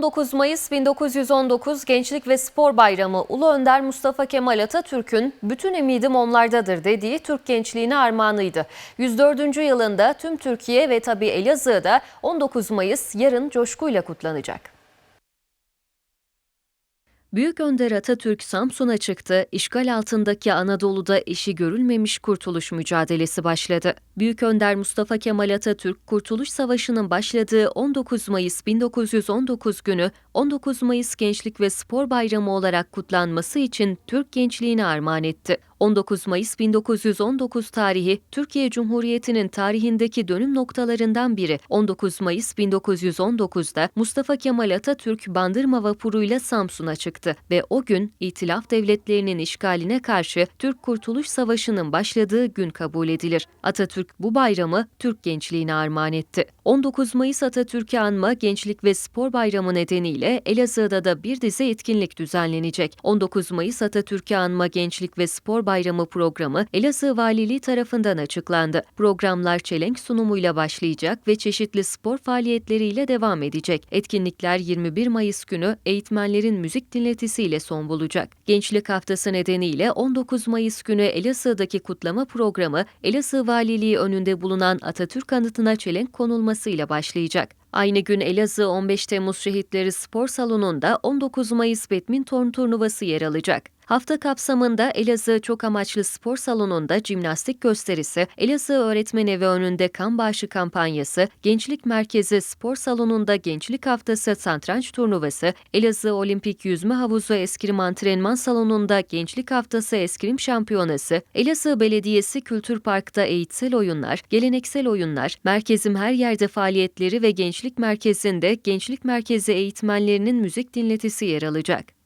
19 Mayıs 1919 Gençlik ve Spor Bayramı Ulu Önder Mustafa Kemal Atatürk'ün bütün ümidim onlardadır dediği Türk gençliğine armağanıydı. 104. yılında tüm Türkiye ve tabii Elazığ'da 19 Mayıs yarın coşkuyla kutlanacak. Büyük Önder Atatürk Samsun'a çıktı, işgal altındaki Anadolu'da eşi görülmemiş kurtuluş mücadelesi başladı. Büyük Önder Mustafa Kemal Atatürk, Kurtuluş Savaşı'nın başladığı 19 Mayıs 1919 günü 19 Mayıs Gençlik ve Spor Bayramı olarak kutlanması için Türk gençliğine armağan etti. 19 Mayıs 1919 tarihi Türkiye Cumhuriyeti'nin tarihindeki dönüm noktalarından biri. 19 Mayıs 1919'da Mustafa Kemal Atatürk Bandırma vapuruyla Samsun'a çıktı ve o gün İtilaf devletlerinin işgaline karşı Türk Kurtuluş Savaşı'nın başladığı gün kabul edilir. Atatürk bu bayramı Türk gençliğine armağan etti. 19 Mayıs Atatürk'ü anma Gençlik ve Spor Bayramı nedeniyle Elazığ'da da bir dizi etkinlik düzenlenecek. 19 Mayıs Atatürk'ü anma Gençlik ve Spor Bayramı programı Elazığ Valiliği tarafından açıklandı. Programlar çelenk sunumuyla başlayacak ve çeşitli spor faaliyetleriyle devam edecek. Etkinlikler 21 Mayıs günü eğitmenlerin müzik dinletisiyle son bulacak. Gençlik Haftası nedeniyle 19 Mayıs günü Elazığ'daki kutlama programı Elazığ Valiliği önünde bulunan Atatürk anıtına çelenk konulmasıyla başlayacak. Aynı gün Elazığ 15 Temmuz Şehitleri Spor Salonu'nda 19 Mayıs Badminton turnuvası yer alacak. Hafta kapsamında Elazığ Çok Amaçlı Spor Salonu'nda jimnastik gösterisi, Elazığ Öğretmen Evi önünde kan bağışı kampanyası, Gençlik Merkezi Spor Salonu'nda Gençlik Haftası Santranç Turnuvası, Elazığ Olimpik Yüzme Havuzu Eskrim Antrenman Salonu'nda Gençlik Haftası Eskrim Şampiyonası, Elazığ Belediyesi Kültür Park'ta eğitsel oyunlar, geleneksel oyunlar, Merkezim Her Yerde faaliyetleri ve Gençlik Merkezi'nde Gençlik Merkezi eğitmenlerinin müzik dinletisi yer alacak.